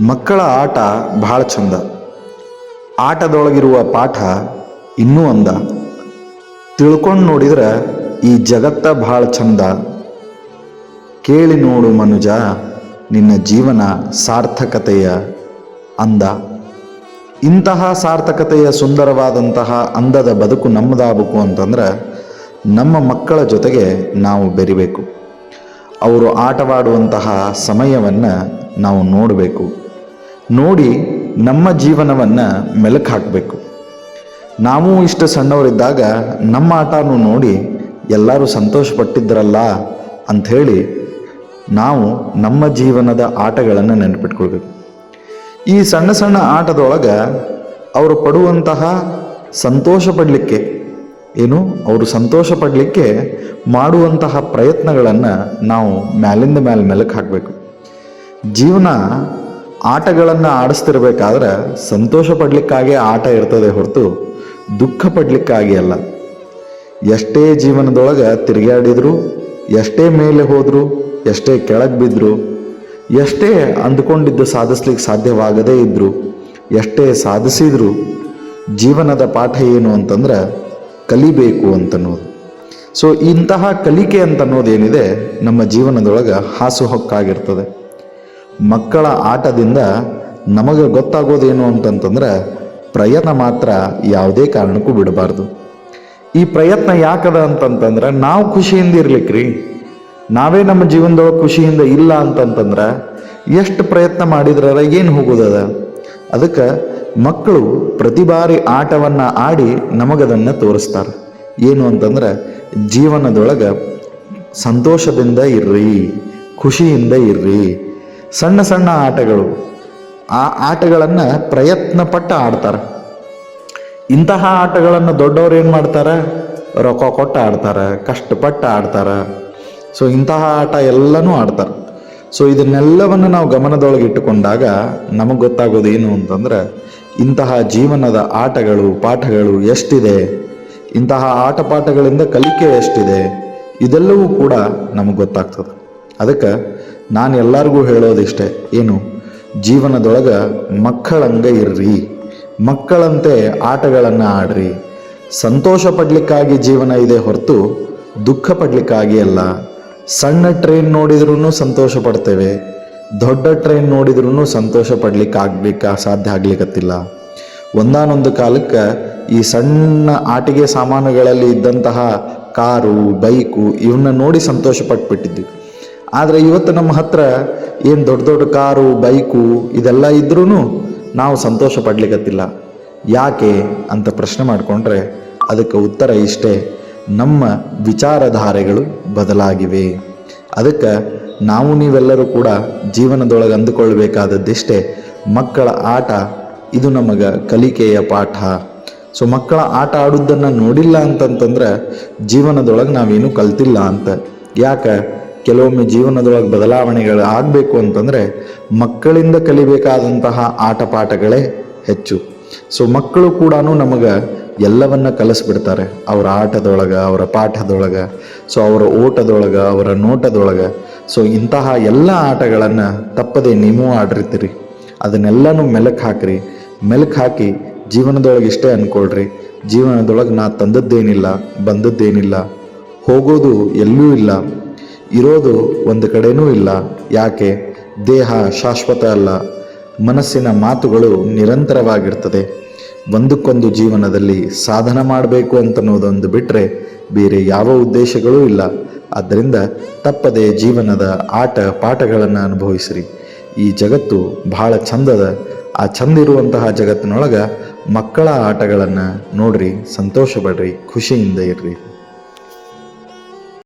ಮಕ್ಕಳ ಆಟ ಭಾಳ ಚಂದ. ಆಟದೊಳಗಿರುವ ಪಾಠ ಇನ್ನೂ ಅಂದ. ತಿಳ್ಕೊಂಡು ನೋಡಿದ್ರೆ ಈ ಜಗತ್ತ ಭಾಳ ಚಂದ. ಕೇಳಿ ನೋಡು ಮನುಜ, ನಿನ್ನ ಜೀವನ ಸಾರ್ಥಕತೆಯ ಅಂದ. ಇಂತಹ ಸಾರ್ಥಕತೆಯ ಸುಂದರವಾದಂತಹ ಅಂದದ ಬದುಕು ನಮ್ಮದಾಗಬೇಕು ಅಂತಂದ್ರೆ ನಮ್ಮ ಮಕ್ಕಳ ಜೊತೆಗೆ ನಾವು ಬೆರಿಬೇಕು. ಅವರು ಆಟವಾಡುವಂತಹ ಸಮಯವನ್ನು ನಾವು ನೋಡಬೇಕು. ನೋಡಿ ನಮ್ಮ ಜೀವನವನ್ನು ಮೆಲುಕು ಹಾಕಬೇಕು. ನಾವು ಇಷ್ಟು ಸಣ್ಣವರಿದ್ದಾಗ ನಮ್ಮ ಆಟನೂ ನೋಡಿ ಎಲ್ಲರೂ ಸಂತೋಷಪಟ್ಟಿದ್ದರಲ್ಲ ಅಂಥೇಳಿ ನಾವು ನಮ್ಮ ಜೀವನದ ಆಟಗಳನ್ನು ನೆನಪಿಟ್ಕೊಳ್ಬೇಕು. ಈ ಸಣ್ಣ ಸಣ್ಣ ಆಟದೊಳಗೆ ಅವರು ಪಡುವಂತಹ ಸಂತೋಷ ಪಡಲಿಕ್ಕೆ ಏನು ಅವರು ಸಂತೋಷ ಪಡಲಿಕ್ಕೆ ಮಾಡುವಂತಹ ಪ್ರಯತ್ನಗಳನ್ನು ನಾವು ಮ್ಯಾಲಿಂದ ಮ್ಯಾಲೆ ಮೆಲುಕು ಹಾಕಬೇಕು. ಜೀವನ ಆಟಗಳನ್ನು ಆಡಿಸ್ತಿರ್ಬೇಕಾದ್ರೆ ಸಂತೋಷ ಪಡ್ಲಿಕ್ಕಾಗೆ ಆಟ ಇರ್ತದೆ ಹೊರತು ದುಃಖ ಪಡ್ಲಿಕ್ಕಾಗಿ ಅಲ್ಲ. ಎಷ್ಟೇ ಜೀವನದೊಳಗೆ ತಿರುಗಾಡಿದ್ರು ಎಷ್ಟೇ ಮೇಲೆ ಹೋದ್ರು, ಎಷ್ಟೇ ಕೆಳಗೆ ಬಿದ್ದರು ಎಷ್ಟೇ ಅಂದುಕೊಂಡಿದ್ದು ಸಾಧಿಸ್ಲಿಕ್ಕೆ ಸಾಧ್ಯವಾಗದೇ ಇದ್ದರು ಎಷ್ಟೇ ಸಾಧಿಸಿದ್ರು ಜೀವನದ ಪಾಠ ಏನು ಅಂತಂದ್ರೆ ಕಲಿಬೇಕು ಅಂತನ್ನೋದು. ಸೊ ಇಂತಹ ಕಲಿಕೆ ಅಂತನ್ನೋದೇನಿದೆ ನಮ್ಮ ಜೀವನದೊಳಗೆ ಹಾಸುಹೊಕ್ಕಾಗಿರ್ತದೆ ಮಕ್ಕಳ ಆಟದಿಂದ ನಮಗೆ ಗೊತ್ತಾಗೋದೇನು ಅಂತಂತಂದ್ರೆ ಪ್ರಯತ್ನ ಮಾತ್ರ ಯಾವುದೇ ಕಾರಣಕ್ಕೂ ಬಿಡಬಾರ್ದು. ಈ ಪ್ರಯತ್ನ ಯಾಕದ ಅಂತಂತಂದ್ರೆ ನಾವು ಖುಷಿಯಿಂದ ಇರ್ಲಿಕ್ರಿ. ನಾವೇ ನಮ್ಮ ಜೀವನದೊಳಗೆ ಖುಷಿಯಿಂದ ಇಲ್ಲ ಅಂತಂತಂದ್ರೆ ಎಷ್ಟು ಪ್ರಯತ್ನ ಮಾಡಿದ್ರ ಏನು ಹೋಗೋದದ? ಅದಕ್ಕೆ ಮಕ್ಕಳು ಪ್ರತಿ ಬಾರಿ ಆಟವನ್ನು ಆಡಿ ನಮಗದನ್ನು ತೋರಿಸ್ತಾರೆ. ಏನು ಅಂತಂದ್ರೆ ಜೀವನದೊಳಗೆ ಸಂತೋಷದಿಂದ ಇರ್ರಿ, ಖುಷಿಯಿಂದ ಇರ್ರಿ. ಸಣ್ಣ ಸಣ್ಣ ಆಟಗಳು. ಆ ಆಟಗಳನ್ನು ಪ್ರಯತ್ನ ಪಟ್ಟು ಆಡ್ತಾರೆ. ಇಂತಹ ಆಟಗಳನ್ನು ದೊಡ್ಡವ್ರು ಏನು ಮಾಡ್ತಾರೆ? ರೊಕ್ಕ ಕೊಟ್ಟು ಆಡ್ತಾರೆ, ಕಷ್ಟಪಟ್ಟು ಆಡ್ತಾರೆ. ಸೊ ಇಂತಹ ಆಟ ಎಲ್ಲನೂ ಆಡ್ತಾರೆ. ಸೊ ಇದನ್ನೆಲ್ಲವನ್ನು ನಾವು ಗಮನದೊಳಗೆ ಇಟ್ಟುಕೊಂಡಾಗ ನಮಗೆ ಗೊತ್ತಾಗೋದು ಏನು ಅಂತಂದ್ರೆ, ಇಂತಹ ಜೀವನದ ಆಟಗಳು, ಪಾಠಗಳು ಎಷ್ಟಿದೆ? ಇಂತಹ ಆಟ ಪಾಠಗಳಿಂದ ಕಲಿಕೆ ಎಷ್ಟಿದೆ? ಇದೆಲ್ಲವೂ ಕೂಡ ನಮಗೆ ಗೊತ್ತಾಗ್ತದೆ. ಅದಕ್ಕೆ ನಾನು ಎಲ್ಲರಿಗೂ ಹೇಳೋದಿಷ್ಟೆ, ಏನು? ಜೀವನದೊಳಗೆ ಮಕ್ಕಳಂಗೆ ಇರ್ರಿ, ಮಕ್ಕಳಂತೆ ಆಟಗಳನ್ನು ಆಡ್ರಿ. ಸಂತೋಷ ಪಡ್ಲಿಕ್ಕಾಗಿ ಜೀವನ ಇದೆ ಹೊರತು ದುಃಖ ಪಡ್ಲಿಕ್ಕಾಗಿ ಅಲ್ಲ. ಸಣ್ಣ ಟ್ರೈನ್ ನೋಡಿದ್ರೂ ಸಂತೋಷ ಪಡ್ತೇವೆ, ದೊಡ್ಡ ಟ್ರೈನ್ ನೋಡಿದ್ರೂ ಸಂತೋಷ ಪಡ್ಲಿಕ್ಕೆ ಆಗ್ಲಿಕ್ಕೆ ಸಾಧ್ಯ ಆಗ್ಲಿಕ್ಕತ್ತಿಲ್ಲ ಒಂದಾನೊಂದು ಕಾಲಕ್ಕೆ ಈ ಸಣ್ಣ ಆಟಿಕೆ ಸಾಮಾನುಗಳಲ್ಲಿ ಇದ್ದಂತಹ ಕಾರು, ಬೈಕು ಇವನ್ನ ನೋಡಿ ಸಂತೋಷ ಪಟ್ಬಿಟ್ಟಿದ್ವಿ. ಆದರೆ ಇವತ್ತು ನಮ್ಮ ಹತ್ರ ಏನು ದೊಡ್ಡ ದೊಡ್ಡ ಕಾರು, ಬೈಕು ಇದೆಲ್ಲ ಇದ್ರೂ ನಾವು ಸಂತೋಷ ಪಡ್ಲಿಕ್ಕತ್ತಿಲ್ಲ ಯಾಕೆ ಅಂತ ಪ್ರಶ್ನೆ ಮಾಡಿಕೊಂಡ್ರೆ ಅದಕ್ಕೆ ಉತ್ತರ ಇಷ್ಟೇ, ನಮ್ಮ ವಿಚಾರಧಾರೆಗಳು ಬದಲಾಗಿವೆ. ಅದಕ್ಕೆ ನಾವು ನೀವೆಲ್ಲರೂ ಕೂಡ ಜೀವನದೊಳಗೆ ಅಂದುಕೊಳ್ಬೇಕಾದದ್ದಿಷ್ಟೇ, ಮಕ್ಕಳ ಆಟ ಇದು ನಮಗೆ ಕಲಿಕೆಯ ಪಾಠ. ಸೊ ಮಕ್ಕಳ ಆಟ ಆಡೋದನ್ನು ನೋಡಿಲ್ಲ ಅಂತಂತಂದ್ರೆ ಜೀವನದೊಳಗೆ ನಾವೇನು ಕಲ್ತಿಲ್ಲ ಅಂತ. ಯಾಕೆ? ಕೆಲವೊಮ್ಮೆ ಜೀವನದೊಳಗೆ ಬದಲಾವಣೆಗಳು ಆಗಬೇಕು ಅಂತಂದರೆ ಮಕ್ಕಳಿಂದ ಕಲಿಬೇಕಾದಂತಹ ಆಟ ಪಾಠಗಳೇ ಹೆಚ್ಚು. ಸೊ ಮಕ್ಕಳು ಕೂಡ ನಮಗೆ ಎಲ್ಲವನ್ನ ಕಲಿಸ್ಬಿಡ್ತಾರೆ. ಅವರ ಆಟದೊಳಗೆ, ಅವರ ಪಾಠದೊಳಗೆ ಸೊ ಅವರ ಓಟದೊಳಗೆ, ಅವರ ನೋಟದೊಳಗೆ. ಸೊ ಇಂತಹ ಎಲ್ಲ ಆಟಗಳನ್ನು ತಪ್ಪದೆ ನೀವು ಆಡಿರ್ತೀರಿ. ಅದನ್ನೆಲ್ಲನೂ ಮೆಲುಕು ಹಾಕ್ರಿ. ಮೆಲುಕು ಹಾಕಿ ಜೀವನದೊಳಗೆ ಇಷ್ಟೇ ಅಂದ್ಕೊಳ್ರಿ ಜೀವನದೊಳಗೆ ನಾ ತಂದದ್ದೇನಿಲ್ಲ, ಬಂದದ್ದೇನಿಲ್ಲ, ಹೋಗೋದು ಎಲ್ಲೂ ಇಲ್ಲ. ಇರೋದು ಒಂದು ಕಡೆನೂ ಇಲ್ಲ. ಯಾಕೆ? ದೇಹ ಶಾಶ್ವತ ಅಲ್ಲ. ಮನಸ್ಸಿನ ಮಾತುಗಳು ನಿರಂತರವಾಗಿರ್ತದೆ. ಒಂದಕ್ಕೊಂದು ಜೀವನದಲ್ಲಿ ಸಾಧನ ಮಾಡಬೇಕು ಅಂತನ್ನೋದೊಂದು ಬಿಟ್ಟರೆ ಬೇರೆ ಯಾವ ಉದ್ದೇಶಗಳೂ ಇಲ್ಲ. ಆದ್ದರಿಂದ ತಪ್ಪದೆ ಜೀವನದ ಆಟ ಪಾಠಗಳನ್ನು ಅನುಭವಿಸಿರಿ. ಈ ಜಗತ್ತು ಬಹಳ ಚಂದದ. ಆ ಚಂದ ಇರುವಂತಹ ಜಗತ್ತಿನೊಳಗೆ ಮಕ್ಕಳ ಆಟಗಳನ್ನು ನೋಡ್ರಿ, ಸಂತೋಷ ಪಡ್ರಿ, ಖುಷಿಯಿಂದ ಇರ್ರಿ.